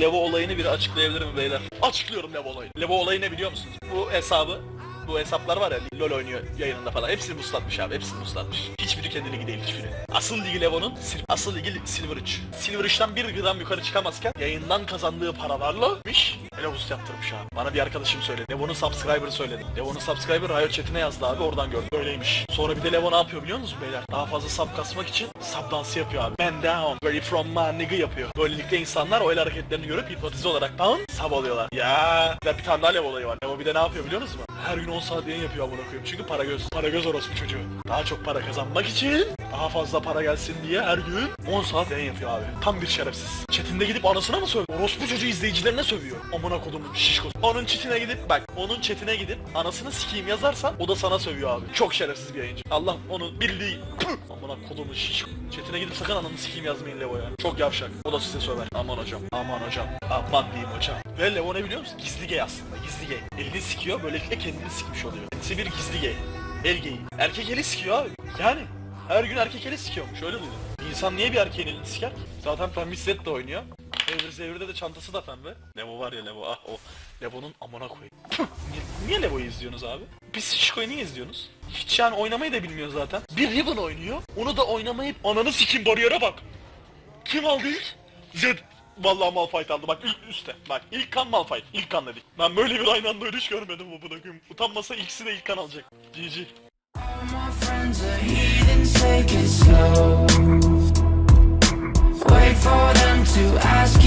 Levo olayını biri açıklayabilir mi beyler? Açıklıyorum Levo olayını. Levo olayı ne biliyor musunuz? Bu hesabı bu hesaplar var ya LoL oynuyor yayınında falan. Hepsini muslatmış abi. Hepsini muslatmış. Hiçbiri kendi ligi değil hiçbiri. Asıl ligi Levo'nun asıl ligi Silver 3. Silver 3'ten bir gram yukarı çıkamazken yayından kazandığı paralarla miş hele boost yaptırmış abi. Bana bir arkadaşım söyledi. Levo'nun subscriber'ı söyledi. Levo'nun subscriber Riot chatine yazdı abi oradan gördüm. Öyleymiş. Sonra bir de Levo ne yapıyor biliyor musunuz beyler? Daha fazla sub kasmak için sub dansı yapıyor abi. Man down, you from my nigga yapıyor. Böylelikle insanlar o el hareketlerini görüp hipnotize olarak down sub oluyorlar. Ya bir tane daha Levo olayı var. Levo bir de ne yapıyor biliyor musunuz? Her gün 10 saat yayın yapıyor amına koyayım. Çünkü para göz. Para göz orospu çocuğu. Daha çok para kazanmak için daha fazla para gelsin diye her gün 10 saat yayın yapıyor abi. Tam bir şerefsiz. Chatinde gidip anasına mı sövüyor? Orospu çocuğu izleyicilerine sövüyor. Amına kodumun şişkosu. Onun chatine gidip bak onun chatine gidip anasını sikeyim yazarsan o da sana sövüyor abi. Çok şerefsiz bir yayıncı. Allah onu bildiği Amına kodumun şişko. Chatine gidip sakın ananı sikeyim yazmayın Levo'ya. Çok yavşak. O da size söver. Aman hocam. Aman hocam. Aman diyeyim hocam. Ve Levo ne biliyor musun? Gizli gay aslında. Gizli gay. Elini sikiyor. Böylelikle kendini sikmiş oluyor. Kendisi bir gizli gay. El gay. Erkek eli sikiyor abi. Yani. Her gün erkek eli sikiyormuş. Öyle duydum. İnsan niye bir erkeğin elini siker ki? Zaten pembe set de oynuyor. Evir Zevir'de de çantası da pembe. Levo var ya Levo ah o. Levo'nun amına koyayım. niye, niye Levo'yu izliyorsunuz abi? Biz Şişko'yu niye izliyorsunuz? Hiç yani oynamayı da bilmiyor zaten. Bir Ribbon oynuyor. Onu da oynamayıp ananı sikim bariyere bak. Kim aldı ilk? Zed. Vallahi mal Malphite aldı bak ilk üstte. Bak ilk kan Malphite. İlk kan dedik. Ben böyle bir aynı anda ölüş görmedim bu bırakayım. Utanmasa ikisi de ilk kan alacak. GG. Wait for them to ask